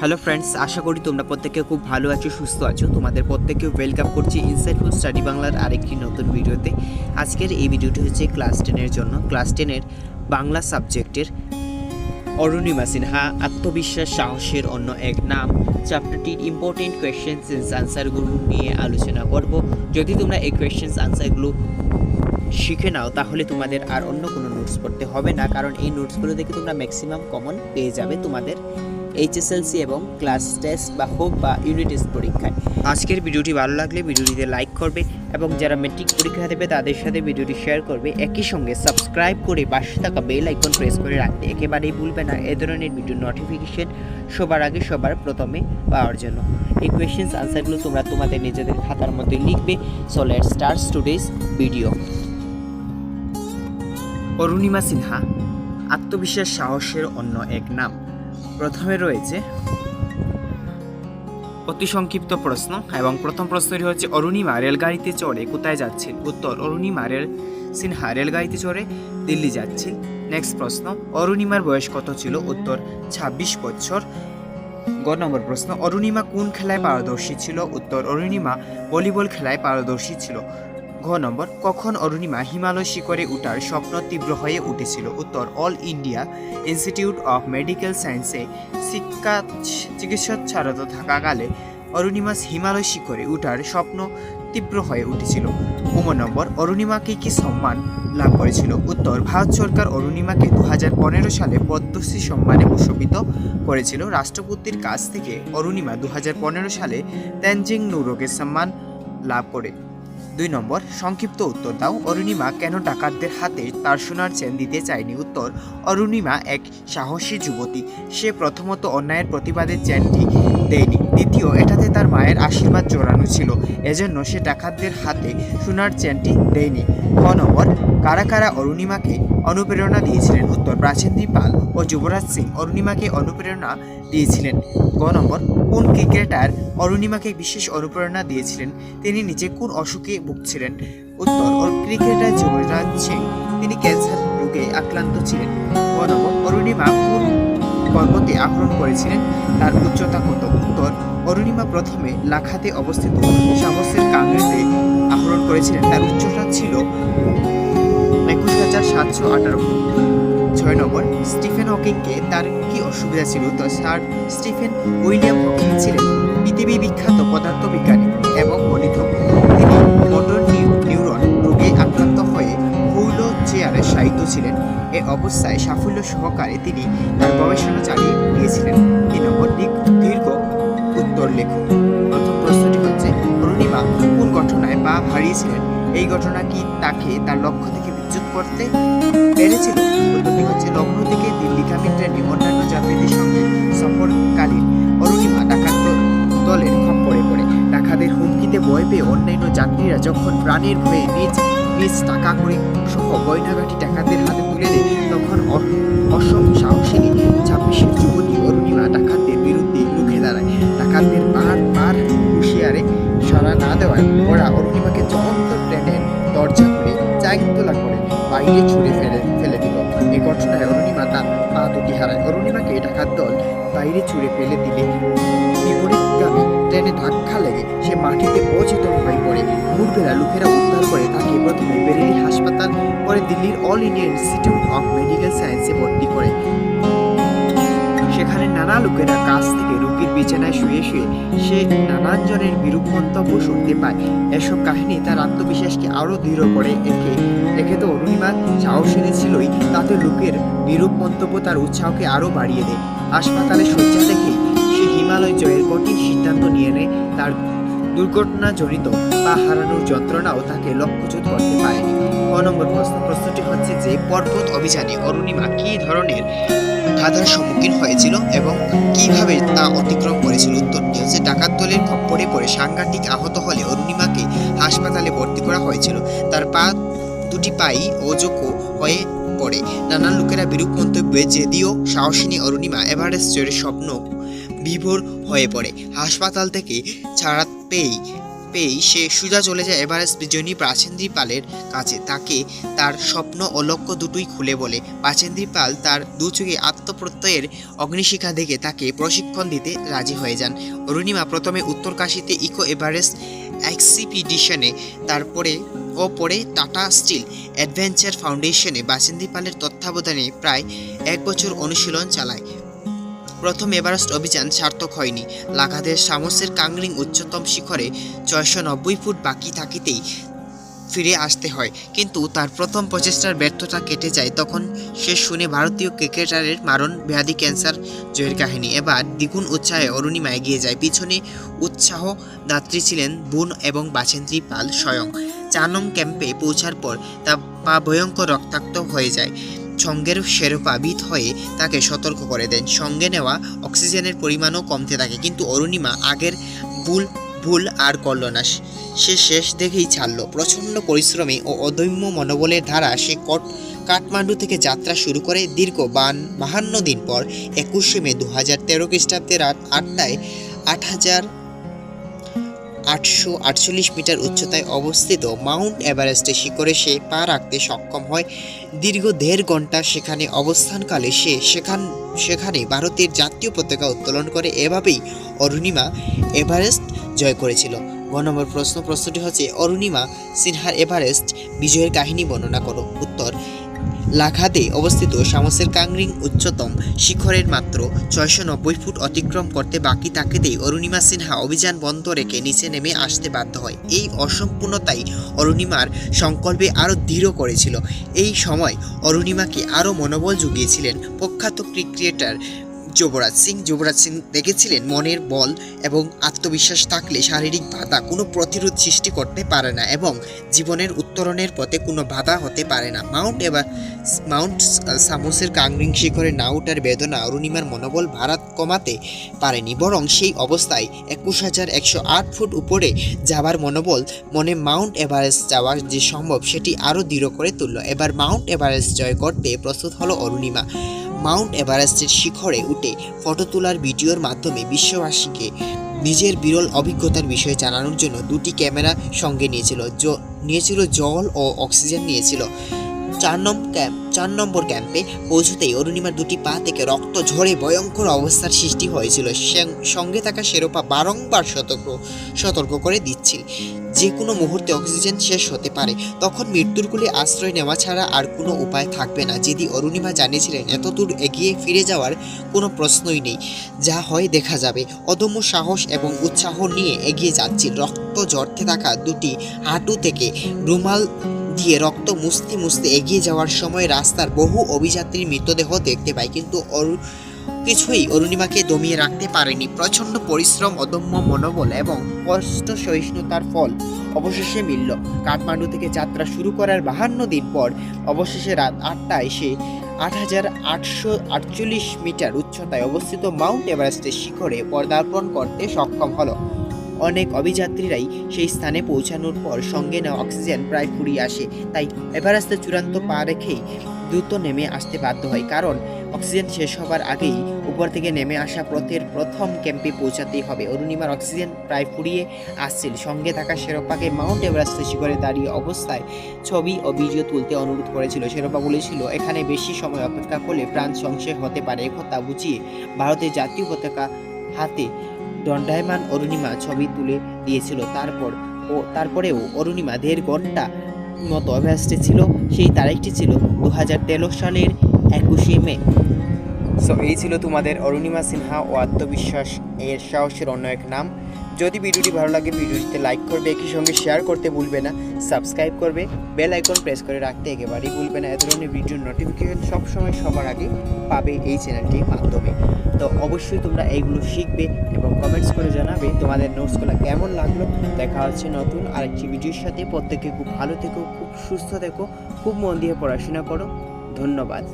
Hello friends আশা করি তোমরা প্রত্যেকে খুব ভালো আছো, সুস্থ আছো। তোমাদের প্রত্যেককে ওয়েলকাম করছি ইনসাইটফুল স্টাডি বাংলার আরেকটি নতুন ভিডিওতে। আজকের এই ভিডিওটি হচ্ছে ক্লাস টেনের জন্য। ক্লাস টেনের বাংলা সাবজেক্টের অরুণিমা সিনহা, আত্মবিশ্বাস, সাহসের অন্য এক নাম। চ্যাপ্টারটির ইম্পর্টেন্ট কোয়েশ্চেন্স আনসারগুলো নিয়ে আলোচনা করব। যদি তোমরা এই কোয়েশ্চেন্স আনসারগুলো শিখে নাও, তাহলে তোমাদের আর অন্য কোনো নোটস পড়তে হবে না। কারণ এই নোটসগুলো দেখে তোমরা ম্যাক্সিমাম কমন পেয়ে যাবে তোমাদের এইচএসএলসি এবং ক্লাস টেস্ট বা হোক বা ইউনিট টেস্ট পরীক্ষায়। আজকের ভিডিওটি ভালো লাগলে ভিডিওটিতে লাইক করবে এবং যারা মেট্রিক পরীক্ষা দেবে তাদের সাথে ভিডিওটি শেয়ার করবে। একই সঙ্গে সাবস্ক্রাইব করে পাশে থাকা বেল আইকন প্রেস করে রাখতে একেবারেই ভুলবে না। এ ধরনের ভিডিও নোটিফিকেশন সবার আগে সবার প্রথমে পাওয়ার জন্য। এই কোয়েশ্চেন্স আনসারগুলো তোমরা তোমাদের নিজেদের খাতার মধ্যে লিখবে। So let start today's video Arunima Sinha, আত্মবিশ্বাস সাহসের অন্য এক নাম। প্রথমে রয়েছে অতি সংক্ষিপ্ত প্রশ্ন এবং প্রথম প্রশ্নটি হচ্ছে, অরুণিমা রেলগাড়িতে চড়ে কোথায় যাচ্ছেন? উত্তর, অরুণিমা রেল সিনহা রেলগাড়িতে চড়ে দিল্লি যাচ্ছেন। নেক্সট প্রশ্ন, অরুণিমার বয়স কত ছিল? উত্তর, ছাব্বিশ বছর। গ নম্বর প্রশ্ন, অরুণিমা কোন খেলায় পারদর্শী ছিল? উত্তর, অরুণিমা ভলিবল খেলায় পারদর্শী ছিল। ঘ নম্বর, কখন অরুণিমা হিমালয় শিখরে উঠার স্বপ্ন তীব্র হয়ে উঠেছিল? উত্তর, All India Institute of Medical সায়েন্সে শিক্ষা চিকিৎসারত থাকাকালে অরুণিমা হিমালয় শিখরে উঠার স্বপ্ন তীব্র হয়ে উঠেছিল। উম নম্বর, অরুণিমাকে কি সম্মান লাভ করেছিল? উত্তর, ভারত সরকার অরুণিমাকে দু হাজার পনেরো সালে পদ্মশ্রী সম্মানে ভূষিত করেছিল। রাষ্ট্রপতির কাছ থেকে অরুণিমা দু হাজার পনেরো সালে তেনজিং নুরোগে সম্মান লাভ করে। দুই নম্বর, সংক্ষিপ্ত উত্তর দাও। অরুণিমা কেন ডাকাতদের হাতে তার সোনার চেন দিতে চায়নি? উত্তর, অরুণিমা এক সাহসী যুবতী। সে প্রথমত অন্যায়ের প্রতিবাদে চেনটি দেয়নি। দ্বিতীয়, এটাতে তার মায়ের আশীর্বাদ জড়ানো ছিল। এজন্য সে ডাকাতদের হাতে সোনার চেনটি দেয়নি। খ নম্বর, কারা কারা অরুণিমাকে অনুপ্রেরণা দিয়েছিলেন? উত্তর প্রাচীন পাল ও যুবরাজ সিং। অরুণিমাকে অনুপ্রেরণা দিয়েছিলেন। গ নম্বর, কোন ক্রিকেটার অরুণিমাকে বিশেষ অনুপ্রেরণা দিয়েছিলেন? তিনি নিজে কোন অসুখে ভুগছিলেন? উত্তর ক্রিকেটার যুবরাজ সিং। তিনি ক্যান্সার রোগে আক্রান্ত ছিলেন। গ নম্বর, অরুণিমা কোন পর্বতে আহরণ করেছিলেন? তার উচ্চতা কত? উত্তর, অরুণিমা প্রথমে লাখাতে অবস্থিত সাহসের কাংড়েতে আহরণ করেছিলেন। তার উচ্চতা ছিল একুশ হাজার সাতশো আঠারো ফুট। ছয় নম্বর, স্টিফেন হকিংকে তার কি অসুবিধা ছিল? তো স্যার স্টিফেন উইলিয়াম হকিং ছিলেন পৃথিবী বিখ্যাত পদার্থবিজ্ঞানী এবং গণিত তিনি মোটর নিউরন রোগে আক্রান্ত হয়ে হুইল চেয়ারে শায়িত ছিলেন। এ অবস্থায় সাফল্য সহকারে তিনি তার গবেষণা চালিয়ে গিয়েছিলেন। তিন নম্বর দিক- দীর্ঘ উত্তর লেখক। প্রথম প্রশ্নটি হচ্ছে, অরুণিমা কোন ঘটনায় পা হারিয়েছিলেন? এই ঘটনা কি তাকে তার লক্ষ্য থেকে বিচ্যুত করতে পেরেছিল। উত্তরটি হচ্ছে লখনৌ থেকে দিল্লিগামী ট্রেনে অন্যান্য যাত্রীদের সঙ্গে সফরকালীন অরুণিমা ডাকাত দলের খপ্পরে পড়ে। ডাকাতের হুমকিতে ভয় পেয়ে অন্যান্য যাত্রীরা যখন প্রাণের ভয়ে নিজ নিজ টাকা করে সহ গয়নাগাটি ডাকাতদের হাতে তুলে দেয়, তখন অসম সাহসিনী ছাব্বিশের যুবতী অরুণিমা ডাকাতদের বিরুদ্ধে রুখে দাঁড়ায়। ডাকাতদের বার বার হুঁশিয়ারে সাড়া না দেওয়ায় ওরা অরুণিমাকে চমন্ত ট্রেনের দরজা খুলে চাইতলা করে। বাইরে ছুড়ে ফেলে ফেলে দিল। এই ঘটনায় অরুণিমা তার পা দুটি হারায়। অরুণিমাকে ডাকাত দল বাইরে ছুঁড়ে ফেলে দিলে। বিপরীতগামী ট্রেনে ধাক্কা লেগে সে মাটিতে অচেতন হয়ে পড়ে। ভোরবেলা লোকেরা উদ্ধার করে তাকে প্রথমে বেরেলি হাসপাতাল, পরে দিল্লির All India Institute of Medical সায়েন্সে ভর্তি করে। সেখানে নানা লোকেরা কাছ থেকে রোগীর বিছানায় শুয়ে শুয়ে সে নানান জনের বিরূপ মন্তব্য শুনতে পায়। এসব কাহিনী তার আত্মবিশ্বাসকে আরও দৃঢ় করে একে। একে তো অরুণিমা সাহসিনী ছিলই, তাতে লোকের বিরূপ মন্তব্য তার উৎসাহকে আরও বাড়িয়ে দেয়। হাসপাতালে শয্যা দেখে সে হিমালয় জয়ের কঠিন সিদ্ধান্ত নিয়ে নেয়, তার দুর্ঘটনাজনিত পা হারানোর যন্ত্রণাও তাকে লক্ষ্যচ্যুত করতে পারেনি ক নম্বর প্রশ্ন, প্রশ্নটি হচ্ছে যে পর্বত অভিযানে অরুণিমা কী ধরনের বাধার সম্মুখীন হয়েছিল এবং কীভাবে তা অতিক্রম করেছিল উত্তরটি হচ্ছে ডাকাত দলের খপ্পরে পড়ে সাংঘাতিক আহত হলে অরুণিমাকে হাসপাতালে ভর্তি করা হয়েছিল। তার পা দুটি পাই অযোগ্য হয়ে পড়ে। নানান লোকেরা বিরূপ মন্তব্যে যদিও সাহসিনী অরুণিমা এভারেস্টের স্বপ্ন বিভোর হয়ে পড়ে। হাসপাতাল থেকে ছাড়া পেয়েই পেয়েই সে সুজা চলে যায় এভারেস্ট বিজয়ী প্রাচেন্দ্রী পালের কাছে। তাকে তার স্বপ্ন ও লক্ষ্য দুটোই খুলে বলে। প্রাচেন্দ্রী পাল তার দু চোখে আত্মপ্রত্যয়ের অগ্নিশিখা দেখে তাকে প্রশিক্ষণ দিতে রাজি হয়ে যান। অরুণিমা প্রথমে উত্তরকাশীতে ইকো এভারেস্ট এক্সিপিডিশনে, তারপরে ও পরে টাটা স্টিল অ্যাডভেঞ্চার ফাউন্ডেশনে বাসিন্দি পালের তত্ত্বাবধানে প্রায় এক বছর অনুশীলন চালায়। প্রথম এভারেস্ট অভিযান সার্থক হয়নি। লাখাদের সামসের কাংরিং উচ্চতম শিখরে ছয়শো নব্বই ফুট বাকি থাকিতেই ফিরে আসতে হয়। কিন্তু তার প্রথম প্রচেষ্টার ব্যর্থতা কেটে যায় তখন সে শুনে ভারতীয় ক্রিকেটারের মারণ, ব্যাধি ক্যান্সার, জয়ের কাহিনী। এবার দ্বিগুণ উৎসাহে অরুণিমা এগিয়ে যায়। পিছনে উৎসাহ দাত্রী ছিলেন বুন এবং বাছেন্দ্রী পাল স্বয়ং। চার নং ক্যাম্পে পৌঁছার পর তা পা ভয়ঙ্কর রক্তাক্ত হয়ে যায়। সঙ্গের শেরপা বিত হয়ে তাকে সতর্ক করে দেন। সঙ্গে নেওয়া অক্সিজেনের পরিমাণও কমতে থাকে, কিন্তু অরুণিমা আগের ভুল ভুল আর করল না। সে শেষ দেখেই ছাড়লো। প্রচণ্ড পরিশ্রমে ও অদম্য মনোবলের ধারা সে কট, কাঠমান্ডু থেকে যাত্রা শুরু করে দীর্ঘ বান বাহান্ন দিন পর একুশে মে দু হাজার তেরো খ্রিস্টাব্দে রাত আটটায় আট হাজার আটশো আটচল্লিশ মিটার উচ্চতায় অবস্থিত মাউন্ট এভারেস্টের শিখরে সে পা রাখতে সক্ষম হয়। দীর্ঘ দেড় ঘণ্টা সেখানে অবস্থানকালে সে সেখান, সেখানে ভারতের জাতীয় পতাকা উত্তোলন করে। এভাবেই অরুণিমা এভারেস্ট জয় করেছিল। গ নম্বর প্রশ্ন, প্রশ্নটি হচ্ছে, অরুণিমা সিনহার এভারেস্ট বিজয়ের কাহিনী বর্ণনা করো। উত্তর লাখাতে অবস্থিত সামসের কাংরিং উচ্চতম শিখরের মাত্র ছয়শো নব্বই ফুট অতিক্রম করতে বাকি থাকতেই অরুণিমা সিনহা অভিযান বন্ধ রেখে নিচে নেমে আসতে বাধ্য হয়। এই অসম্পূর্ণতাই অরুণিমার সংকল্পে আরও দৃঢ় করেছিল। এই সময় অরুণিমাকে আরও মনোবল জুগিয়েছিলেন প্রখ্যাত ক্রিকেটার যুবরাজ সিং। যুবরাজ সিং দেখেছিলেন মনের বল এবং আত্মবিশ্বাস থাকলে শারীরিক বাধা কোনো প্রতিরোধ সৃষ্টি করতে পারে না এবং জীবনের উত্তরণের পথে কোনো বাধা হতে পারে না। মাউন্ট এবার মাউন্ট সামুসের কাংরিং শিখরে না ওঠার বেদনা অরুণিমার মনোবল ভারাত কমাতে পারেনি। বরং সেই অবস্থায় একুশ হাজার একশো আট ফুট উপরে যাবার মনোবল মনে মাউন্ট এভারেস্ট যাওয়ার যে সম্ভব, সেটি আরও দৃঢ় করে তুলল। এবার মাউন্ট এভারেস্ট জয় করতে প্রস্তুত হলো অরুণিমা। মাউন্ট এভারেস্টের শিখরে উঠে ফটো তোলার ভিডিওর মাধ্যমে বিশ্ববাসীকে নিজের বিরল অভিজ্ঞতার বিষয়ে জানানোর জন্য দুটি ক্যামেরা সঙ্গে নিয়েছিল নিয়েছিল জল ও অক্সিজেন নিয়েছিল। চার নম্বর ক্যাম্প, চার নম্বর ক্যাম্পে পৌঁছতেই অরুণিমার দুটি পা থেকে রক্ত ঝরে ভয়ঙ্কর অবস্থার সৃষ্টি হয়েছিল। সঙ্গে থাকা শেরোপা বারংবার সতর্ক সতর্ক করে দিচ্ছিল। যে কোনো মুহূর্তে অক্সিজেন শেষ হতে পারে। তখন মৃত্যুর কোলে আশ্রয় নেওয়া ছাড়া আর কোনো উপায় থাকবে না। যদি অরুণিমা জানিয়েছিলেন এত দূর এগিয়ে ফিরে যাওয়ার কোনো প্রশ্নই নেই। যা হয় দেখা যাবে। অদম্য সাহস এবং উৎসাহ নিয়ে এগিয়ে যাচ্ছিল। রক্ত জড়তে থাকা দুটি হাঁটু থেকে রুমাল দিয়ে রক্ত মুছতে মুছতে এগিয়ে যাওয়ার সময় রাস্তার বহু অভিযাত্রীর মৃতদেহ দেখতে পায়। কিন্তু অরু, কিছুই অরুণিমাকে দমিয়ে রাখতে পারেনি। প্রচণ্ড পরিশ্রম, অদম্য মনোবল এবং কষ্ট সহিষ্ণুতার ফল অবশেষে মিলল। কাঠমান্ডু থেকে যাত্রা শুরু করার বাহান্ন দিন পর অবশেষে রাত আটটায় সে আট হাজার আটশো আটচল্লিশ মিটার উচ্চতায় অবস্থিত মাউন্ট এভারেস্টের শিখরে পদার্পণ করতে সক্ষম হলো। অনেক অভিযাত্রীরাই সেই স্থানে পৌঁছানোর পর সঙ্গে নেওয়া অক্সিজেন প্রায় ফুরিয়ে আসে। তাই এভারেস্টের চূড়ান্ত পা রেখেই দ্রুত নেমে আসতে বাধ্য হয়। কারণ অক্সিজেন শেষ হবার আগেই উপর থেকে নেমে আসা পথের প্রথম ক্যাম্পে পৌঁছাতেই হবে। অরুণিমার অক্সিজেন প্রায় ফুরিয়ে আসছিল। সঙ্গে থাকা শেরোপাকে মাউন্ট এভারেস্টের শিখরে দাঁড়িয়ে অবস্থায় ছবি ও ভিডিও তুলতে অনুরোধ করেছিল। শেরোপা বলেছিল, এখানে বেশি সময় অপেক্ষা করলে প্রাণ সংশয় হতে পারে। একথা বুঝিয়ে ভারতের জাতীয় পতাকা হাতে দণ্ডায়মান অরুণিমা ছবি তুলে দিয়েছিল। তারপর ও, তারপরেও অরুণিমা দেড় ঘণ্টা মতো অভ্যাসটি ছিল। সেই তারিখটি ছিল দু হাজার তেরো সালের একুশে মে। সো এই ছিল তোমাদের অরুণিমা সিনহা ও আত্মবিশ্বাস এর সাহসের অন্য এক নাম। যদি ভিডিওটি ভালো লাগে, ভিডিওটিতে লাইক করবে, একই সঙ্গে শেয়ার করতে ভুলবে না। সাবস্ক্রাইব করবে বেল আইকন প্রেস করে রাখতে একেবারেই ভুলবে না। এ ধরনের ভিডিওর নোটিফিকেশন সবসময় সবার আগে পাবে এই চ্যানেলটির মাধ্যমে। তো অবশ্যই তোমরা এইগুলো শিখবে এবং কমেন্টস করে জানাবে তোমাদের নোটসগুলো কেমন লাগল। দেখা হচ্ছে নতুন আরেকটি ভিডিওর সাথে। প্রত্যেকে খুব ভালো থেকো, খুব সুস্থ থেকো, খুব মন দিয়ে পড়াশোনা করো। ধন্যবাদ।